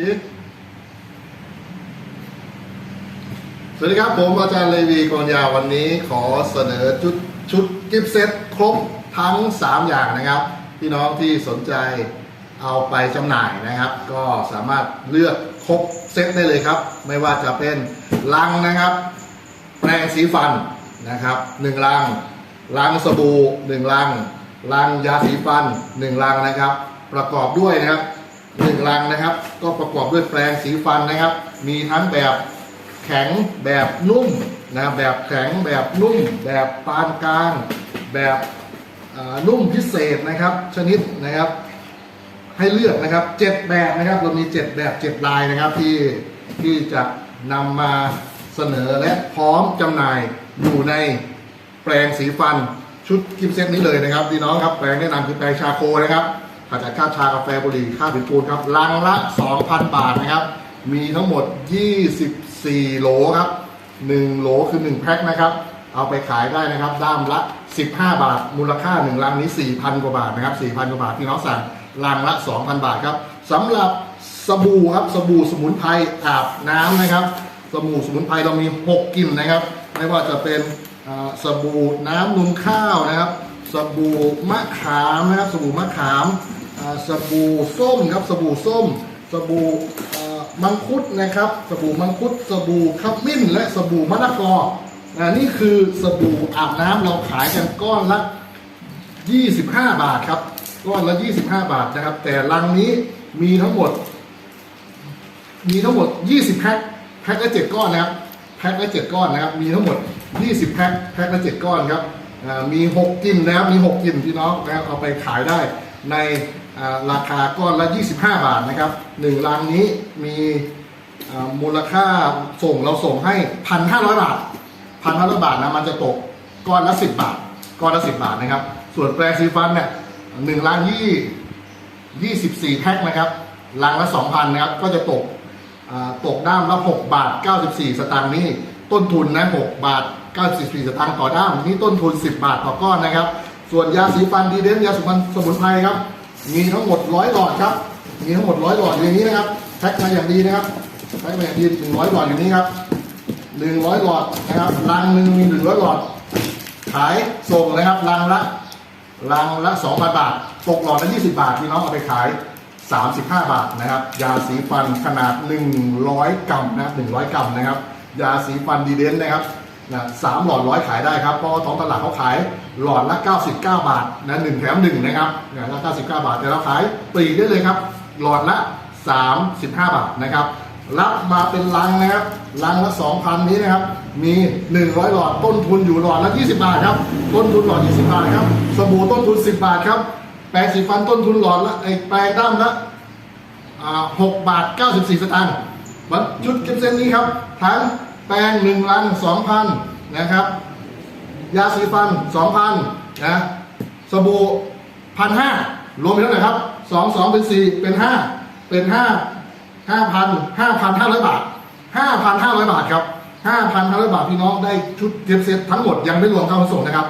สวัสดีครับผมอาจารย์เลวีกรยาวันนี้ขอเสนอชุดชุดกิฟต์เซตครบทั้ง 3 อย่างนะครับ พี่น้องที่สนใจเอาไปจำหน่ายนะครับ ก็สามารถเลือกครบเซตได้เลยครับ ไม่ว่าจะเป็นลังนะครับ แปรงสีฟันนะครับหนึ่งลังลังสบู่หนึ่งลังลังยาสีฟันหนึ่งลังนะครับ ประกอบด้วยนะครับ หนึ่งลังนะครับ ก็ประกอบด้วยแปรงสีฟันนะครับ มีทั้งแบบแข็งแบบนุ่มนะแบบแข็งแบบนุ่ม แบบปานกลาง แบบอ่อนุ่มพิเศษนะครับ ชนิดนะครับ ให้เลือกนะครับเจ็ดแบบนะครับ เรามีเจ็ดแบบเจ็ดลายนะครับที่ที่จะนำมาเสนอและพร้อมจำหน่ายอยู่ในแปรงสีฟันชุดกิฟเซตนี้เลยนะครับพี่น้องครับแปรงแนะนำคือแปรงชาโคนะครับ ขจัดคราชากาแฟบุหรี่ค่าบผิวปูนครับลังละ 2,000 บาทนะครับ มีทั้งหมด 24 โหลครับ 1 โหลคือ 1 แพ็คนะครับ เอาไปขายได้นะครับด้ามละ 15 บาท มูลค่า 1 ลังนี้ 4,000 กว่าบาทนะครับ 4,000 กว่าบาทพี่น้องสั่งลังละ 2,000 บาทครับสำหรับสบู่ครับสบู่สมุนไพรอาบน้ำนะครับ สบู่สมุนไพรเรามี 6กลิ่นนะครับ ไม่ว่าจะเป็นสบู่น้ำนมข้าวนะครับ สบู่มะขามนะครับ สบู่มะขาม สบู่ส้มครับสบู่ส้ม สบู่มังคุดนะครับ สบู่มังคุด สบู่ขมิ้น และสบู่มะละกอนี่คือสบู่อาบน้ำเราขายกันก้อนละ 25 บาทครับก้อนละ 25 บาทนะครับ แต่ลังนี้มีทั้งหมด มีทั้งหมด 20 แพ็คแพ็คละ7ก้อนนะครับแพ็คละ7ก้อนนะครับ มีทั้งหมด 20 แพ็คแพ็คละ7ก้อนครับมี 6กลิ่นนะครับมี 6กลิ่นพี่น้องนะครับเอาไปขายได้ ในราคาก้อนละ 25 บาทนะครับหนึ่งลังนี้มีมูลค่าส่งเราส่งให้ 1,500 บาท 1,500 บาทนะมันจะตกก้อนละ 10 บาท ก้อนละ 10 บาทนะครับ ส่วนแปรงสีฟันเนี่ยหนึ่งลังยี่ 24 แพ็คนะครับลังละ 2,000 นะครับ ก็จะตกตกด้ามละ 6 บาท 94 สตางค์นี่ต้นทุนนะ 6 บาท 94 สตางค์ต่อด้ามนี่ต้นทุน 10 บาทต่อก้อนนะครับ ส่วนยาสีฟันดีเดนยาสีฟันสมุนไพรครับ มีทั้งหมด100หลอดครับ มีทั้งหมด100หลอดอยู่ในนี้นะครับแพ็คมาอย่างดีนะครับแพ็คมาอย่างดี100หลอดอยู่นี้ครับ100หลอดนะครับลังหนึ่งมี100หลอด ขายส่งนะครับลังละลังละ2,000บาท ตกหลอดละ20บาทพี่น้องเอาไปขาย35บห้าบาทนะครับ ยาสีฟันขนาด100กรัมนะครับ100กรัมนะครับ ยาสีฟันดีเดนนะครับ นะสามหลอดร้อยขายได้ครับเพราะว่าท้องตลาดเขาขายหลอดละ 99 บาทนะหนึ่งแถมหนึ่งนะครับนะละ99 บาท แต่เราขายปลีกได้เลยครับ หลอดละ 35 บาทนะครับรับมาเป็นลังนะครับลังละ 2,000 นี้นะครับ มี 100 หลอดต้นทุนอยู่หลอดละ 20 บาทครับ ต้นทุนหลอด 20 บาทครับสบู่ต้นทุน 10 บาทครับแปรงสีฟันต้นทุนหลอดละไอแปรงด้ามละอ่า6บาท 94 สตางค์ชุดเก็บเส้นนี้ครับทั้ง แปรง1ลัง2,000นะครับ ยาสีฟัน2,000นะสบู่1,500รวมเป็นเท่าไหร่ครับ2 2เป็น4เป็น5เป็น5 5,000 5,500บาท5,500บาทครับ5,500บาทพี่น้องได้ชุดเทียบเซตทั้งหมดยังไม่รวมค่าขนส่งนะครับ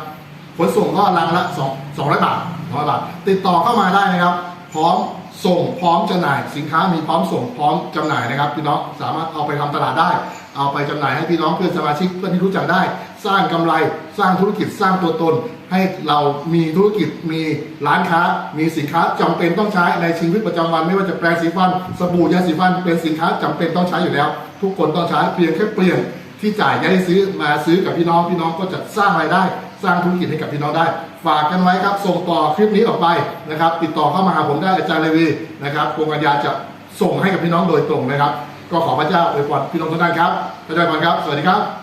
ขนส่งก็รังละ2 200บาท200บาท ติดต่อเข้ามาได้นะครับ พร้อมส่งพร้อมจำหน่าย สินค้ามีพร้อมส่งพร้อมจำหน่ายนะครับ พี่น้องสามารถเอาไปทำตลาดได้ เอาไปจำหน่ายให้พี่น้องเพื่อนสมาชิกเพื่อนที่รู้จักได้ สร้างกำไรสร้างธุรกิจสร้างตัวตน ให้เรามีธุรกิจมีร้านค้า มีสินค้าจำเป็นต้องใช้ในชีวิตประจำวัน ไม่ว่าจะแปรงสีฟันสบู่ยาสีฟันเป็นสินค้าจำเป็นต้องใช้อยู่แล้ว ทุกคนต้องใช้เพียงแค่เปลี่ยนที่จ่ายย้ายซื้อมาซื้อกับพี่น้องพี่น้องก็จะสร้างรายได้ สร้างธุรกิจให้กับพี่น้องได้ ฝากกันไว้ครับส่งต่อคลิปนี้ออกไปนะครับ ติดต่อเข้ามาหาผมได้อาจารย์เลวีนะครับโครงการยาจะส่งให้กับพี่น้องโดยตรงนะครับ ก็ขอพระเจ้าอวยพรพี่น้องทุกท่านครับพระเจ้าอวยพรครับ สวัสดีครับ